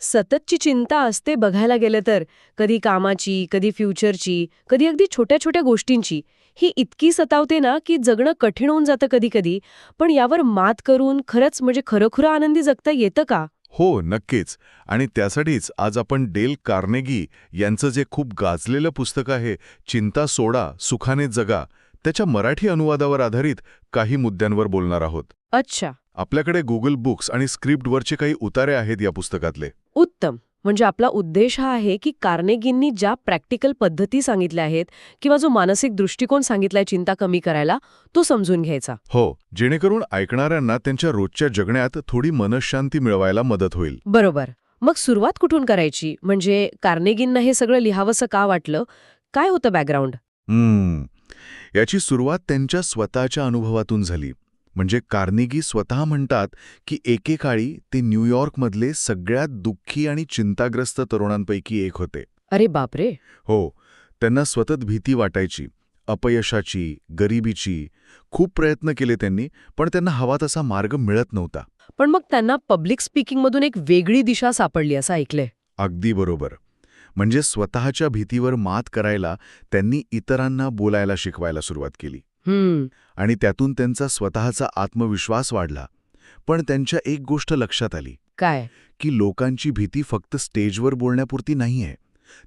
सततची चिंता असते बघायला गेलं तर. कधी कामाची कधी फ्युचरची कधी अगदी छोट्या छोट्या गोष्टींची. ही इतकी सतावते ना की जगणं कठीण होऊन जातं कधी कधी पण यावर मात करून खरंच म्हणजे खरोखरं आनंदी जगता येतं का? हो नक्कीच. आणि त्यासाठीच आज आपण डेल कार्नेगी यांचं जे खूप गाजलेलं पुस्तक आहे चिंता सोडा सुखाने जगा त्याच्या मराठी अनुवादावर आधारित काही मुद्द्यांवर बोलणार आहोत. अच्छा. आपल्याकडे गुगल बुक्स आणि स्क्रिप्टवरचे काही उतारे आहेत या पुस्तकातले. उत्तम. म्हणजे आपला उद्देश हा आहे की कार्नेगींनी ज्या प्रॅक्टिकल पद्धती सांगितल्या आहेत किंवा जो मानसिक दृष्टिकोन सांगितलाय चिंता कमी करायला तो समजून घ्यायचा. हो जेणेकरून ऐकणाऱ्यांना त्यांच्या रोजच्या जगण्यात थोडी मनशांती मिळवायला मदत होईल. बरोबर. मग सुरुवात कुठून करायची? म्हणजे कार्नेगींना हे सगळं लिहावंसं का वाटलं? काय होतं बॅकग्राऊंड याची सुरुवात त्यांच्या स्वतःच्या अनुभवातून झाली. म्हणजे कार्नेगी स्वतः म्हणतात की एकेकाळी ते न्यूयॉर्कमधले सगळ्यात दुःखी आणि चिंताग्रस्त तरुणांपैकी एक होते. अरे बापरे! हो त्यांना स्वतत भीती वाटायची अपयशाची गरिबीची खूप प्रयत्न केले त्यांनी पण त्यांना हवा तसा मार्ग मिळत नव्हता. पण मग त्यांना पब्लिक स्पीकिंगमधून एक वेगळी दिशा सापडली असं ऐकलंय. अगदी बरोबर. म्हणजे स्वतःच्या भीतीवर मात करायला त्यांनी इतरांना बोलायला शिकवायला सुरुवात केली. आणि त्यातून त्यांचा स्वतःचा आत्मविश्वास वाढला. पण त्यांच्या एक गोष्ट लक्षात आली. काय? की लोकांची भीती फक्त स्टेजवर बोलण्यापुरती नाहीये.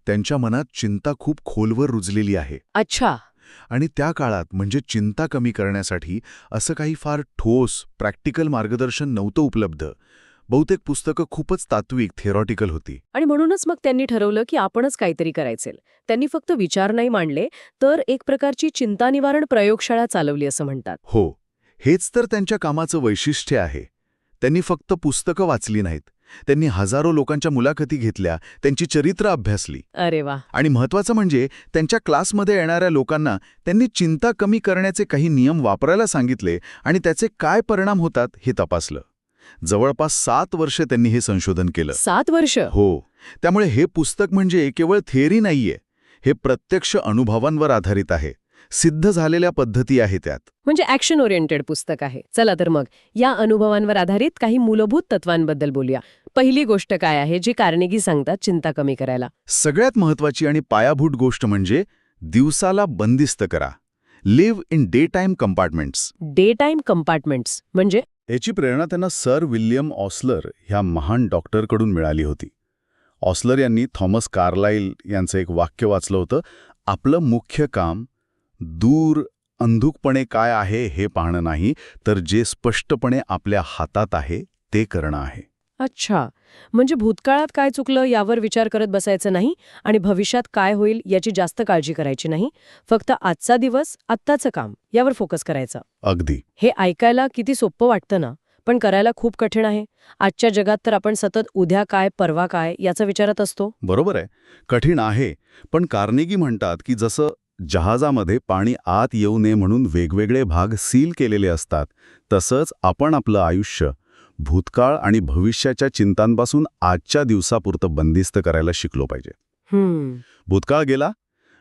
त्यांच्या मनात चिंता खूप खोलवर रुजलेली आहे. अच्छा. आणि त्या काळात म्हणजे चिंता कमी करण्यासाठी असं काही फार ठोस प्रॅक्टिकल मार्गदर्शन नव्हतं उपलब्ध. बहुतेक पुस्तकं खूपच तात्विक थेरॉटिकल होती. आणि म्हणूनच मग त्यांनी ठरवलं की आपणच काहीतरी करायचे त्यांनी फक्त विचार नाही मांडले तर एक प्रकारची चिंता निवारण प्रयोगशाळा चालवली असं म्हणतात. हो हेच तर त्यांच्या कामाचं वैशिष्ट्य आहे. त्यांनी फक्त पुस्तकं वाचली नाहीत. त्यांनी हजारो लोकांच्या मुलाखती घेतल्या त्यांची चरित्र अभ्यासली. अरे वा! आणि महत्वाचं म्हणजे त्यांच्या क्लासमध्ये येणाऱ्या लोकांना त्यांनी चिंता कमी करण्याचे काही नियम वापरायला सांगितले आणि त्याचे काय परिणाम होतात हे तपासलं. जवळपास सात वर्षे त्यांनी हे संशोधन केलं. सात वर्ष? हो. त्यामुळे हे पुस्तक म्हणजे केवळ थिअरी नाहीये हे प्रत्यक्ष अनुभवांवर आधारित आहे. सिद्ध झालेल्या पद्धती आहे त्यात. म्हणजे ॲक्शन ओरिएंटेड पुस्तक आहे. चला तर मग या अनुभवांवर आधारित काही मूलभूत तत्वांबद्दल बोलूया. पहिली गोष्ट काय आहे जी कार्नेगी सांगतात चिंता कमी करायला? सगळ्यात महत्वाची आणि पायाभूत गोष्ट म्हणजे दिवसाला बंदिस्त करा. Live in day time compartments day time compartments म्हणजे? याची प्रेरणा त्यांना सर विल्यम ऑस्लर ह्या महान डॉक्टरकडून मिळाली होती. ऑस्लर यांनी थॉमस कार्लाईल यांचं एक वाक्य वाचलं होतं आपलं मुख्य काम दूर अंधुकपणे काय आहे हे पाहणं नाही तर जे स्पष्टपणे आपल्या हातात आहे ते करणं आहे. अच्छा. म्हणजे भूतकाळात काय चुकलं यावर विचार करत बसायचं नाही आणि भविष्यात काय होईल याची जास्त काळजी करायची नाही. फक्त आजचा दिवस आत्ताचं काम यावर फोकस करायचा. अगदी. हे ऐकायला किती सोपं वाटतं ना? पण करायला खूप कठीण आहे. आजच्या जगात तर आपण सतत उद्या काय परवा काय याचा विचारत असतो. बरोबर आहे. कठीण आहे. पण कार्नेगी म्हणतात की जसं जहाजामध्ये पाणी आत येऊ नये म्हणून वेगवेगळे भाग सील केलेले असतात तसंच आपण आपलं आयुष्य भूतकाळ आणि भविष्याच्या चिंतांपासून आजच्या दिवसापुरतं बंदिस्त करायला शिकलो पाहिजे. हम्म. भूतकाळ गेला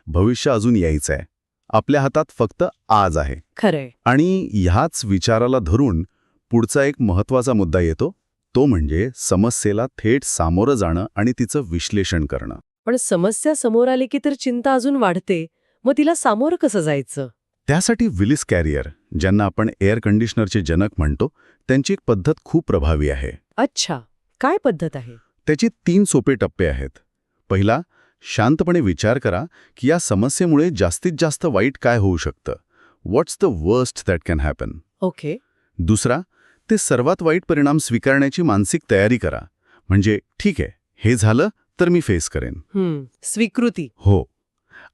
भविष्य अजून यायचं आहे आपल्या हातात फक्त आज आहे. खरंय. आणि ह्याच विचाराला धरून पुढचा एक महत्त्वाचा मुद्दा येतो तो म्हणजे समस्येला थेट सामोरं जाणं आणि तिचं विश्लेषण करणं. पण समस्या समोर आली की तर चिंता अजून वाढते. मग तिला सामोरं कसं जायचं? त्यासाठी विलिस कॅरियर ज्यांना आपण एअर कंडिशनरचे जनक म्हणतो त्यांची एक पद्धत खूप प्रभावी आहे. अच्छा. काय पद्धत आहे? त्याची तीन सोपे टप्पे आहेत. पहिला शांतपणे विचार करा की या समस्येमुळे जास्तीत जास्त वाईट काय होऊ शकतं. What's the worst that can happen okay. दुसरा ते सर्वात वाईट परिणाम स्वीकारण्याची मानसिक तयारी करा. म्हणजे ठीक आहे हे झालं तर मी फेस करेन. स्वीकृती. हो.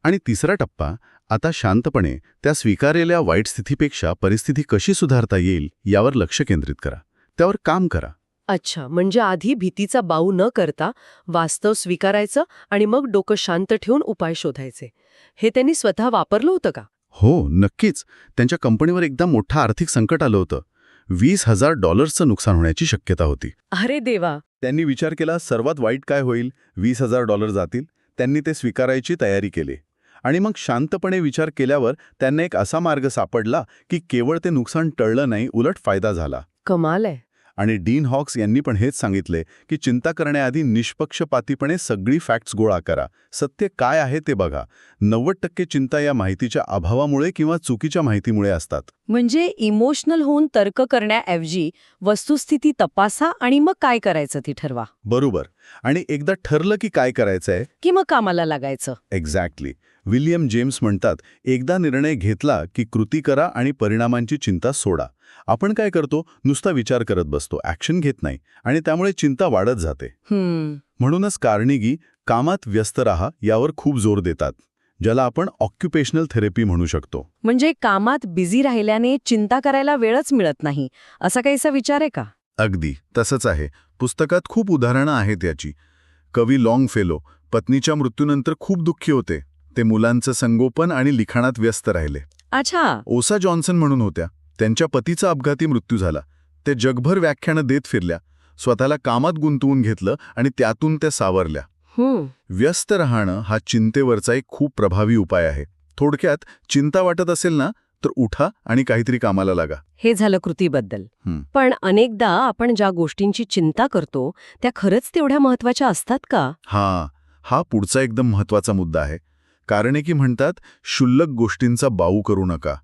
आणि तिसरा टप्पा आता शांतपणे त्या स्वीकारलेल्या वाईट स्थितीपेक्षा परिस्थिती कशी सुधारता येईल यावर लक्ष केंद्रित करा. त्यावर काम करा. अच्छा म्हणजे आधी भीतीचा बाऊ न करता वास्तव स्वीकारायचं आणि मग डोकं शांत ठेवून उपाय शोधायचे. हे त्यांनी स्वतः वापरलं होतं का? हो नक्कीच. त्यांच्या कंपनीवर एकदा मोठं आर्थिक संकट आलं होतं. वीस हजार डॉलर्सचं नुकसान होण्याची शक्यता होती. अरे देवा! त्यांनी विचार केला सर्वात वाईट काय होईल? वीस हजार डॉलर जातील? त्यांनी ते स्वीकारायची तयारी केली. आणि मग शांतपणे विचार केल्यावर त्यांना एक असा मार्ग सापडला की केवळ ते नुकसान टळलं नाही उलट फायदा झाला. कमाल आहे. आणि डीन हॉक्स यांनी पण हेच सांगितले की चिंता करण्याआधी निष्पक्षपातीपणे सगळी फॅक्ट्स गोळा करा. सत्य काय आहे ते बघा. नव्वद टक्के चिंता या माहितीच्या अभावामुळे किंवा चुकीच्या माहितीमुळे असतात. म्हणजे इमोशनल होऊन तर्क करण्याऐवजी वस्तुस्थिती तपासा आणि मग काय करायचं ती ठरवा. बरोबर. आणि एकदा ठरलं की काय करायचंय? की मग कामाला लागायचं. एक्झॅक्टली विल्यम जेम्स म्हणतात एकदा निर्णय घेतला की कृती करा आणि परिणामांची चिंता सोडा. आपण काय करतो? नुसता विचार करत बसतो ॲक्शन घेत नाही आणि त्यामुळे चिंता वाढत जाते. म्हणूनच कार्निगी कामात व्यस्त राहा यावर खूप जोर देतात ज्याला आपण ऑक्युपेशनल थेरपी म्हणू शकतो. म्हणजे कामात बिझी राहिल्याने चिंता करायला वेळच मिळत नाही असा काहीसा विचार आहे का? अगदी तसंच आहे. पुस्तकात खूप उदाहरणं आहेत याची. कवी लाँग फेलो पत्नीच्या मृत्यूनंतर खूप दुःखी होते. ते मुलांचं संगोपन आणि लिखाणात व्यस्त राहिले. अच्छा. ओसा जॉन्सन म्हणून होत्या. त्यांच्या पतीचा अपघाती मृत्यू झाला. ते जगभर व्याख्यानं देत फिरल्या. स्वतःला कामात गुंतवून घेतलं आणि त्यातून त्या सावरल्या. व्यस्त राहणं हा चिंतेवरचा एक खूप प्रभावी उपाय आहे. थोडक्यात चिंता वाटत असेल ना? तर उठा आणि काहीतरी कामाला लागा. हे झालं कृतीबद्दल. पण अनेकदा आपण ज्या गोष्टींची चिंता करतो त्या खरंच तेवढ्या महत्त्वाच्या असतात का? हा हा पुढचा एकदम महत्त्वाचा मुद्दा आहे. कारण की म्हणतात शुल्लक गोष्टींचा बाऊ करू नका.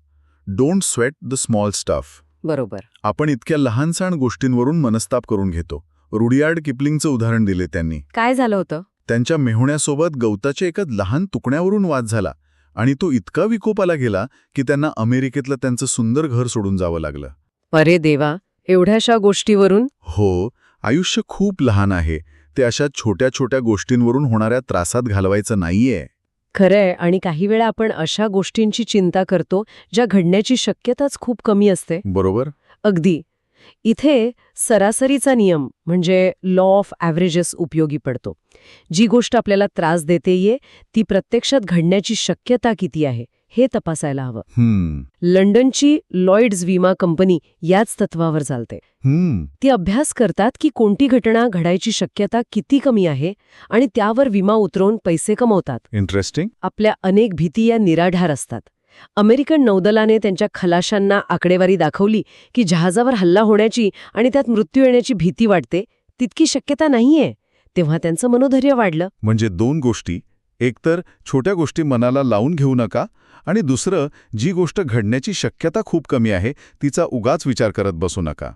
Don't sweat the small stuff. बरोबर. आपण इतक्या लहानसहान गोष्टींवरून मनस्ताप करून घेतो. रुडियार्ड किपलिंगचं उदाहरण दिले त्यांनी. काय झालं होतं? त्यांच्या मेहुण्यासोबत गवताच्या एका लहान तुकड्यावरून वाद झाला. आणि तो इतका विकोपाला गेला की त्यांना अमेरिकेतलं त्यांचं सुंदर घर सोडून जावं लागलं. अरे देवा एवढ्याशा गोष्टीवरून? हो आयुष्य खूप लहान आहे. ते अशा छोट्या छोट्या गोष्टींवरून होणाऱ्या त्रासात घालवायचं नाहीये. खरंय आणि काही वेळा आपण अशा गोष्टींची चिंता करतो ज्या घडण्याची शक्यताच खूप कमी असते. बरोबर? अगदी. इथे सरासरीचा नियम म्हणजे लॉ ऑफ ॲव्हरेजेस उपयोगी पडतो. जी गोष्ट आपल्याला त्रास देते ये ती प्रत्यक्षात घडण्याची शक्यता किती आहे हे तपासायला हवं. हम्म. लंडनची लॉयड्स विमा कंपनी याच तत्वावर चालते. हम्म. ती अभ्यास करतात की कोणती घटना घडायची शक्यता किती कमी आहे आणि त्यावर विमा उतरवून पैसे कमवतात. इंटरेस्टिंग आपल्या अनेक भीती या निराधार असतात. अमेरिकन नौदलाने त्यांच्या खलाशांना आकडेवारी दाखवली की जहाजावर हल्ला होण्याची आणि त्यात मृत्यू येण्याची भीती वाटते तितकी शक्यता नाहीये. तेव्हा त्यांचं मनोधैर्य वाढलं. म्हणजे दोन गोष्टी. एकतर छोट्या गोष्टी मनाला लावून घेऊ नका आणि दुसरं जी गोष्ट घडण्याची शक्यता खूप कमी आहे तिचा उगाच विचार करत बसू नका.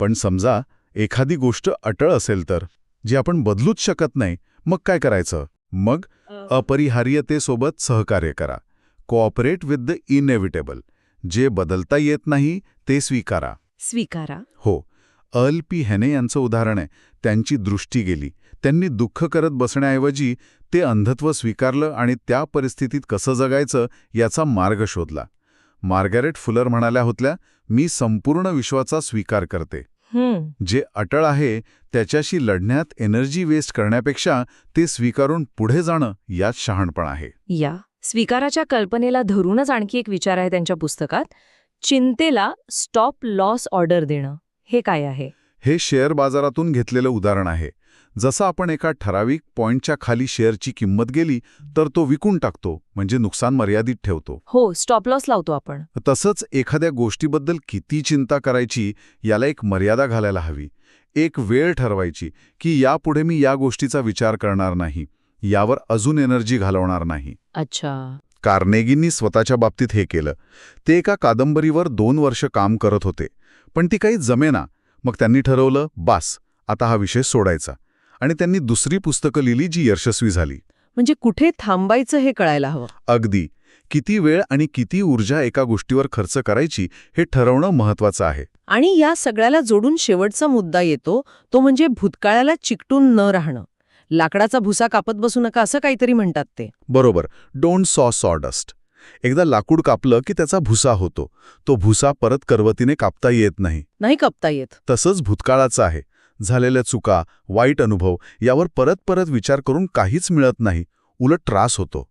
पण समजा एखादी गोष्ट अटळ असेल तर जी आपण बदलूच शकत नाही मग काय करायचं? मग अपरिहार्यतेसोबत सहकार्य करा. कोऑपरेट विथ द इनएव्हिटेबल जे बदलता येत नाही ते स्वीकारा. स्वीकारा. हो. अल पी हेने यांचं उदाहरण आहे. त्यांची दृष्टी गेली. त्यांनी दुःख करत बसण्याऐवजी ते अंधत्व स्वीकारलं आणि त्या परिस्थितीत कसं जगायचं याचा मार्ग शोधला. मार्गारेट फुलर म्हणाल्या होत्या मी संपूर्ण विश्वाचा स्वीकार करते. जे अटळ आहे त्याच्याशी लढण्यात एनर्जी वेस्ट करण्यापेक्षा ते स्वीकारून पुढे जाणं यात शहाणपण आहे. या. स्वीकाराच्या कल्पनेला धरूनच आणखी एक विचार आहे त्यांच्या पुस्तकात. चिंतेला स्टॉप लॉस ऑर्डर देणं. हे काय आहे? हे शेअर बाजारातून घेतलेलं उदाहरण आहे. जसं आपण एका ठराविक पॉइंटच्या खाली शेअरची किंमत गेली तर तो विकून टाकतो म्हणजे नुकसान मर्यादित ठेवतो. हो स्टॉप लॉस लावतो आपण. तसंच एखाद्या गोष्टीबद्दल किती चिंता करायची याला एक मर्यादा घालायला हवी. एक वेळ ठरवायची की यापुढे मी या गोष्टीचा विचार करणार नाही. यावर अजून एनर्जी घालवणार नाही. अच्छा. कार्नेगींनी स्वतःच्या बाबतीत हे केलं. ते एका कादंबरीवर दोन वर्ष काम करत होते. पण ती काही जमेना मग त्यांनी ठरवलं बास आता हा विषय सोडायचा. आणि त्यांनी दुसरी पुस्तकं लिहिली जी यशस्वी झाली. म्हणजे कुठे थांबायचं हे कळायला हवं? अगदी. किती वेळ आणि किती ऊर्जा एका गोष्टीवर खर्च करायची हे ठरवणं महत्वाचं आहे. आणि या सगळ्याला जोडून शेवटचा मुद्दा येतो तो म्हणजे भूतकाळाला चिकटून न राहणं. लाकडाचा भुसा कापत बसू नका असं काहीतरी म्हणतात ते. बरोबर. डोंट सॉ सॉडस्ट एकदा लाकूड कापलं की त्याचा भुसा होतो. तो भुसा परत करवतीने कापता येत नाही. नाही कापता येत. तसंच भूतकाळाचं आहे. झालेल्या चुका वाईट अनुभव यावर परत परत विचार करून काहीच मिळत नाही. उलट त्रास होतो.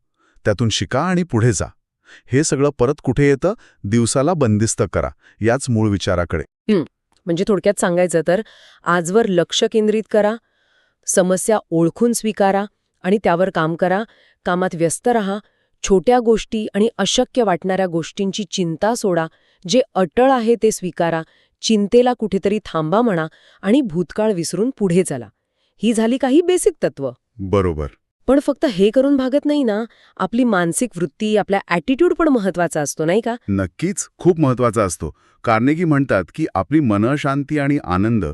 त्यातून शिका आणि पुढे जा. हे सगळं परत कुठे येतं? दिवसाला बंदिस्त करा. याच मूळ विचाराकडे. म्हणजे थोडक्यात सांगायचं तर आजवर लक्ष केंद्रित करा. समस्या ओळखून स्वीकारा आणि त्यावर काम करा. कामात व्यस्त रहा. छोट्या गोष्टी आणि अशक्य वाटणाऱ्या गोष्टींची चिंता सोडा. जे अटळ आहे ते स्वीकारा. चिंतेला कुठेतरी थांबा म्हणा आणि भूतकाळ विसरून पुढे चला. ही झाली काही बेसिक तत्व. बरोबर. पण फक्त हे करून भागत नाही ना आपली मानसिक वृत्ती आपला ॲटिट्यूड पण महत्त्वाचा असतो नाही का? नक्कीच खूप महत्त्वाचा असतो. कार्नेगी म्हणतात की आपली मनशांती आणि आनंद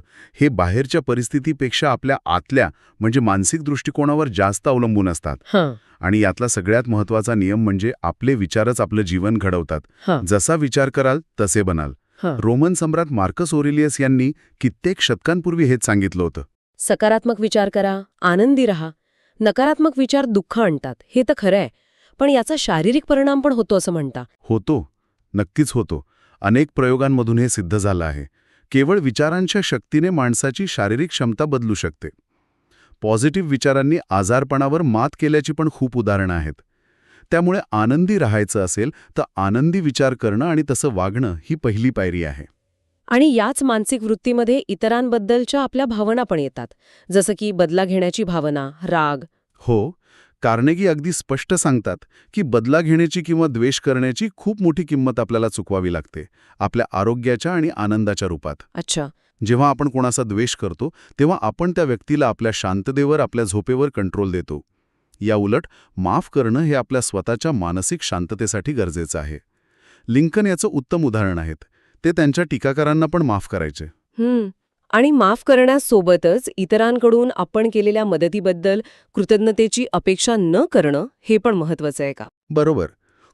हे बाहेरच्या परिस्थितीपेक्षा आपल्या आतल्या म्हणजे मानसिक दृष्टिकोनावर जास्त अवलंबून असतात. आणि यातला सगळ्यात महत्त्वाचा नियम म्हणजे आपले विचारच आपलं जीवन घडवतात. जसा विचार कराल तसे बनाल. हां. रोमन सम्राट मार्कस ओरेलियस यांनी कित्येक शतकांपूर्वी हेच सांगितलं होतं. सकारात्मक विचार करा आनंदी रहा. नकारात्मक विचार दुःख आणतात. हे तर खरं आहे. पण याचा शारीरिक परिणाम पण होतो असं म्हणता. होतो. नक्कीच होतो. अनेक प्रयोगांमधून हे सिद्ध झालं आहे. केवळ विचारांच्या शक्तीने माणसाची शारीरिक क्षमता बदलू शकते. पॉझिटिव्ह विचारांनी आजारपणावर मात केल्याची पण खूप उदाहरणं आहेत. त्यामुळे आनंदी राहायचं असेल तर आनंदी विचार करणं आणि तसं वागणं ही पहिली पायरी आहे. आणि याच मानसिक वृत्तीमध्ये इतरांबद्दलच्या आपल्या भावना पण येतात. जसं की बदला घेण्याची भावना राग. हो कार्नेगी अगदी स्पष्ट सांगतात की बदला घेण्याची किंवा द्वेष करण्याची खूप मोठी किंमत आपल्याला चुकवावी लागते आपल्या आरोग्याच्या आणि आनंदाच्या रूपात. अच्छा. जेव्हा आपण कोणाचा द्वेष करतो तेव्हा आपण त्या व्यक्तीला आपल्या शांततेवर आपल्या झोपेवर कंट्रोल देतो. या उलट माफ करणं हे आपल्या स्वतःच्या मानसिक शांततेसाठी गरजेचं आहे. लिंकन याचं उत्तम उदाहरण आहेत. ते त्यांच्या टीकाकारांना पण माफ करायचे. हम्म. आणि माफ करण्यासोबतच इतरांकडून आपण केलेल्या मदतीबद्दल कृतज्ञतेची अपेक्षा न करणं हे पण महत्वाचं आहे का? बरोबर.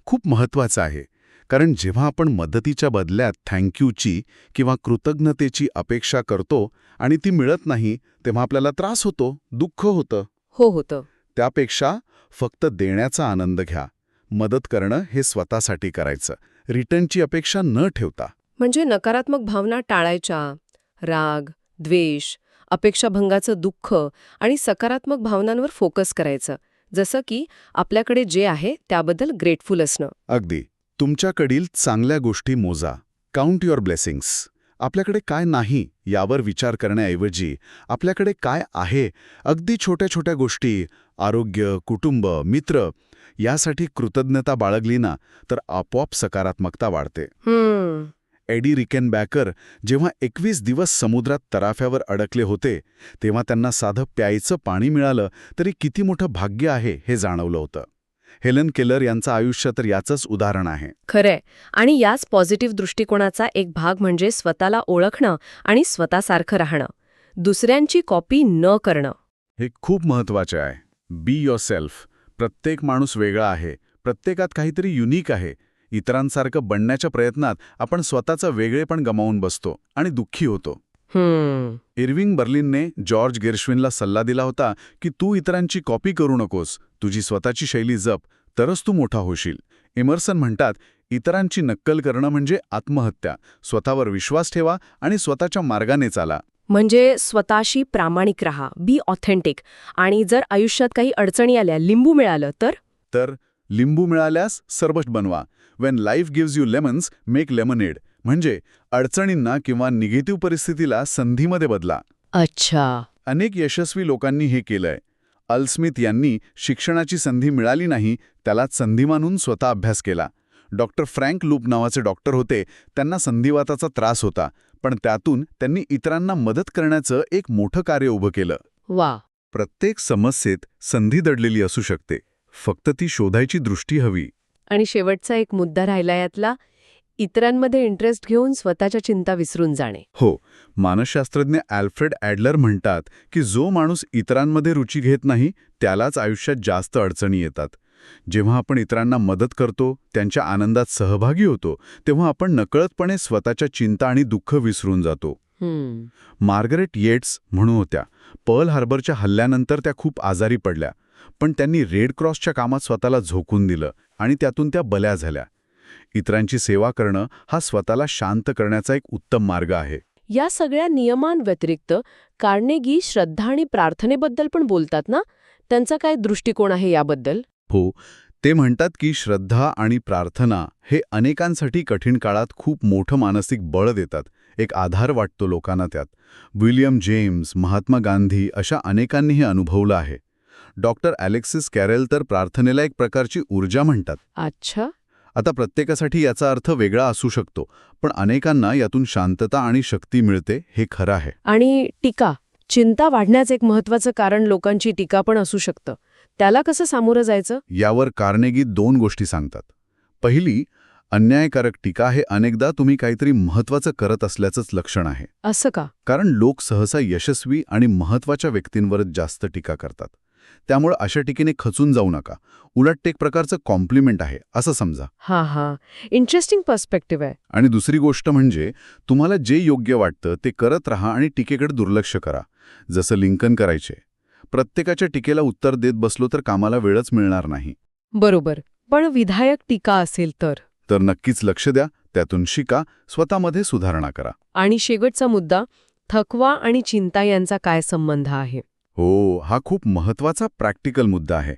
खूप महत्वाचं आहे. कारण जेव्हा आपण मदतीच्या बदल्यात थँक्यूची किंवा कृतज्ञतेची अपेक्षा करतो आणि ती मिळत नाही तेव्हा आपल्याला त्रास होतो दुःख होतं. हो होतं. त्यापेक्षा फक्त देण्याचा आनंद घ्या. मदत करणं हे स्वतःसाठी करायचं. रिटर्नची अपेक्षा न ठेवता. म्हणजे नकारात्मक भावना टाळायच्या. राग द्वेष अपेक्षाभंगाचं दुःख आणि सकारात्मक भावनांवर फोकस करायचं. जसं की आपल्याकडे जे आहे त्याबद्दल ग्रेटफुल असणं. अगदी. तुमच्याकडील चांगल्या गोष्टी मोजा. Count your blessings. आपल्याकडे काय नाही यावर विचार करण्याऐवजी आपल्याकडे काय आहे अगदी छोट्या छोट्या गोष्टी आरोग्य कुटुंब मित्र यासाठी कृतज्ञता बाळगली ना तर आपोआप सकारात्मकता वाढते. एडी रिकेनबॅकर जेव्हा एकवीस दिवस समुद्रात तराफ्यावर अडकले होते तेव्हा त्यांना साधं प्यायचं पाणी मिळालं तरी किती मोठं भाग्य आहे हे जाणवलं होतं. हेलन केलर यांचं आयुष्य तर याचंच उदाहरण आहे. खरंय. आणि याच पॉझिटिव्ह दृष्टिकोनाचा एक भाग म्हणजे स्वतःला ओळखणं आणि स्वतःसारखं राहणं. दुसऱ्यांची कॉपी न करणं. हे खूप महत्त्वाचे आहे. बी युअर सेल्फ प्रत्येक माणूस वेगळा आहे. प्रत्येकात काहीतरी युनिक आहे. इतरांसारखं बनण्याच्या प्रयत्नात आपण स्वतःचं वेगळेपण गमावून बसतो आणि दुःखी होतो. इर्विंग बर्लिनने जॉर्ज गेर्शविनला सल्ला दिला होता की तू इतरांची कॉपी करू नकोस. तुझी स्वतःची शैली जप. तरच तू मोठा होशील. इमर्सन म्हणतात इतरांची नक्कल करणं म्हणजे आत्महत्या. स्वतःवर विश्वास ठेवा आणि स्वतःच्या मार्गाने चाला. म्हणजे स्वतःशी प्रामाणिक राहा. बी ऑथेंटिक आणि जर आयुष्यात काही अडचणी आल्या लिंबू मिळालं तर? तर लिंबू मिळाल्यास सरबत बनवा. When life gives you lemons make lemonade म्हणजे अडचणींना किंवा निगेटिव्ह परिस्थितीला संधीमध्ये बदला. अच्छा. अनेक यशस्वी लोकांनी हे केलंय. अल्स्मिथ यांनी शिक्षणाची संधी मिळाली नाही त्यालाच संधी मानून स्वतः अभ्यास केला. डॉक्टर फ्रँक लूप नावाचे डॉक्टर होते त्यांना संधिवाताचा त्रास होता पण त्यातून त्यांनी इतरांना मदत करण्याचं एक मोठं कार्य उभं केलं. वा. प्रत्येक समस्येत संधी दडलेली असू शकते. फक्त ती शोधायची दृष्टी हवी. आणि शेवटचा एक मुद्दा राहिला यातला इतरांमध्ये इंटरेस्ट घेऊन स्वतःच्या चिंता विसरून जाणे. हो मानसशास्त्रज्ञ अल्फ्रेड ॲडलर म्हणतात की जो माणूस इतरांमध्ये रुची घेत नाही त्यालाच आयुष्यात जास्त अडचणी येतात. जेव्हा आपण इतरांना मदत करतो त्यांच्या आनंदात सहभागी होतो तेव्हा आपण नकळतपणे स्वतःच्या चिंता आणि दुःख विसरून जातो. मार्गरेट येट्स म्हणून होत्या पर्ल हार्बरच्या हल्ल्यानंतर त्या खूप आजारी पडल्या पण त्यांनी रेड क्रॉसच्या कामात स्वतःला झोकून दिलं. आणि त्यातून त्या बल्या झाल्या. इतरांची सेवा करणं हा स्वतःला शांत करण्याचा एक उत्तम मार्ग आहे. या सगळ्या नियमांव्यतिरिक्त कार्नेगी श्रद्धा आणि प्रार्थनेबद्दल पण बोलतात ना? त्यांचा काय दृष्टिकोन आहे याबद्दल? हो ते म्हणतात की श्रद्धा आणि प्रार्थना हे अनेकांसाठी कठीण काळात खूप मोठं मानसिक बळ देतात. एक आधार वाटतो लोकांना त्यात. विल्यम जेम्स महात्मा गांधी अशा अनेकांनी हे अनुभवलं आहे. डॉक्टर अलेक्सिस कॅरेल तर प्रार्थनेला एक प्रकारची ऊर्जा म्हणतात. अच्छा. आता प्रत्येकासाठी याचा अर्थ वेगळा असू शकतो पण अनेकांना यातून शांतता आणि शक्ती मिळते हे खरं आहे. आणि टीका चिंता वाढण्याचं एक महत्वाचं कारण लोकांची टीका पण असू शकतं. त्याला कसं सामोरं जायचं? यावर कार्नेगी दोन गोष्टी सांगतात. पहिली अन्यायकारक टीका हे अनेकदा तुम्ही काहीतरी महत्वाचं करत असल्याचंच लक्षण आहे. असं का? कारण लोक सहसा यशस्वी आणि महत्त्वाच्या व्यक्तींवरच जास्त टीका करतात. त्यामुळे अशा टीकेने खचून जाऊ नका. उलट ते एक प्रकारचं कॉम्प्लिमेंट आहे असं समजा. हा हा. इंटरेस्टिंग पर्स्पेक्टिव्ह आहे. आणि दुसरी गोष्ट म्हणजे तुम्हाला जे योग्य वाटतं ते करत राहा आणि टीकेकडे दुर्लक्ष करा. जसं लिंकन करायचे. प्रत्येकाच्या टीकेला उत्तर देत बसलो तर कामाला वेळच मिळणार नाही. बरोबर. पण विधायक टीका असेल तर? तर नक्कीच लक्ष द्या त्यातून शिका स्वतःमध्ये सुधारणा करा. आणि शेवटचा मुद्दा थकवा आणि चिंता यांचा काय संबंध आहे? हो हा खूप महत्त्वाचा प्रॅक्टिकल मुद्दा आहे.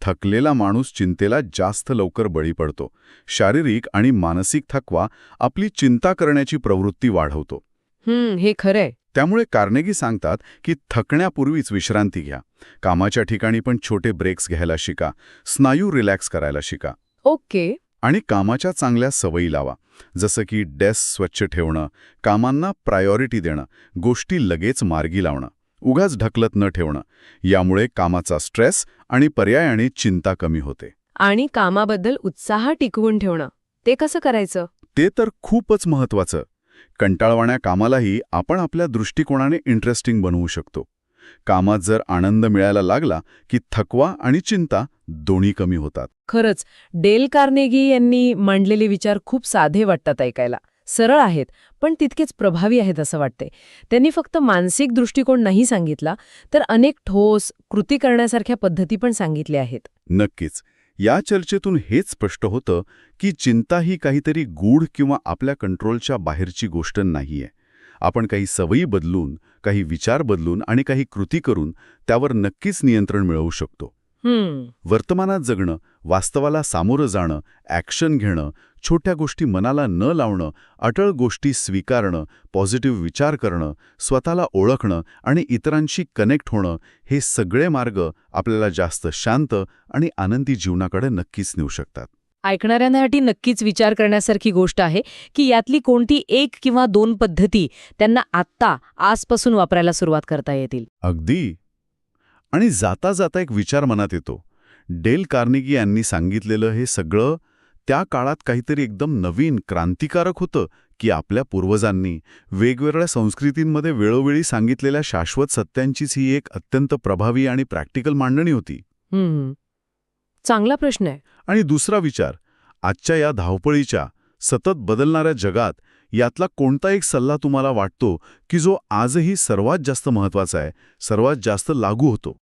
थकलेला माणूस चिंतेला जास्त लवकर बळी पडतो. शारीरिक आणि मानसिक थकवा आपली चिंता करण्याची प्रवृत्ती वाढवतो. हम्म हे खरंय. त्यामुळे कार्नेगी सांगतात की थकण्यापूर्वीच विश्रांती घ्या. कामाच्या ठिकाणी पण छोटे ब्रेक्स घ्यायला शिका. स्नायू रिलॅक्स करायला शिका. ओके. आणि कामाच्या चांगल्या सवयी लावा. जसं की डेस्क स्वच्छ ठेवणं कामांना प्रायोरिटी देणं गोष्टी लगेच मार्गी लावणं. उगाच ढकलत न ठेवणं. यामुळे कामाचा स्ट्रेस आणि पर्यायाने चिंता कमी होते. आणि कामाबद्दल उत्साह टिकवून ठेवणं. ते कसं करायचं? ते तर खूपच महत्वाचं कंटाळवाण्या कामालाही आपण आपल्या दृष्टिकोनाने इंटरेस्टिंग बनवू शकतो. कामात जर आनंद मिळायला लागला की थकवा आणि चिंता दोन्ही कमी होतात. खरंच डेल कार्नेगी यांनी मांडलेले विचार खूप साधे वाटतात ऐकायला. सरळ आहेत पण तितकेच प्रभावी आहेत असं वाटते. त्यांनी फक्त मानसिक दृष्टिकोन नाही सांगितला तर अनेक ठोस कृती करण्यासारख्या पद्धती पण सांगितल्या आहेत. नक्कीच. या चर्चेतून हेच स्पष्ट होतं की चिंता ही काहीतरी गूढ किंवा आपल्या कंट्रोलच्या बाहेरची गोष्ट नाहीये. आपण काही सवयी बदलून काही विचार बदलून आणि काही कृती करून त्यावर नक्कीच नियंत्रण मिळवू शकतो. वर्तमानात जगणं वास्तवाला सामोरं जाणं ॲक्शन घेणं छोट्या गोष्टी मनाला न लावणं अटळ गोष्टी स्वीकारणं पॉझिटिव्ह विचार करणं स्वतःला ओळखणं आणि इतरांशी कनेक्ट होणं हे सगळे मार्ग आपल्याला जास्त शांत आणि आनंदी जीवनाकडे नक्कीच नेऊ शकतात. ऐकणाऱ्यांसाठी नक्कीच विचार करण्यासारखी गोष्ट आहे की यातली कोणती एक किंवा दोन पद्धती त्यांना आत्ता आजपासून वापरायला सुरुवात करता येतील. अगदी. आणि जाता जाता एक विचार मनात येतो. डेल कार्नेगी यांनी सांगितलेलं हे सगळं त्या काळात काहीतरी एकदम नवीन क्रांतिकारक होतं की आपल्या पूर्वजांनी वेगवेगळ्या संस्कृतींमध्ये वेळोवेळी सांगितलेल्या शाश्वत सत्यांचीच ही एक अत्यंत प्रभावी आणि प्रॅक्टिकल मांडणी होती. चांगला प्रश्न आहे. आणि दुसरा विचार आजच्या या धावपळीच्या सतत बदलणाऱ्या जगात यातला कोणता एक सल्ला तुम्हाला वाटतो की जो आजही सर्वात जास्त महत्त्वाचा आहे सर्वात जास्त लागू होतो?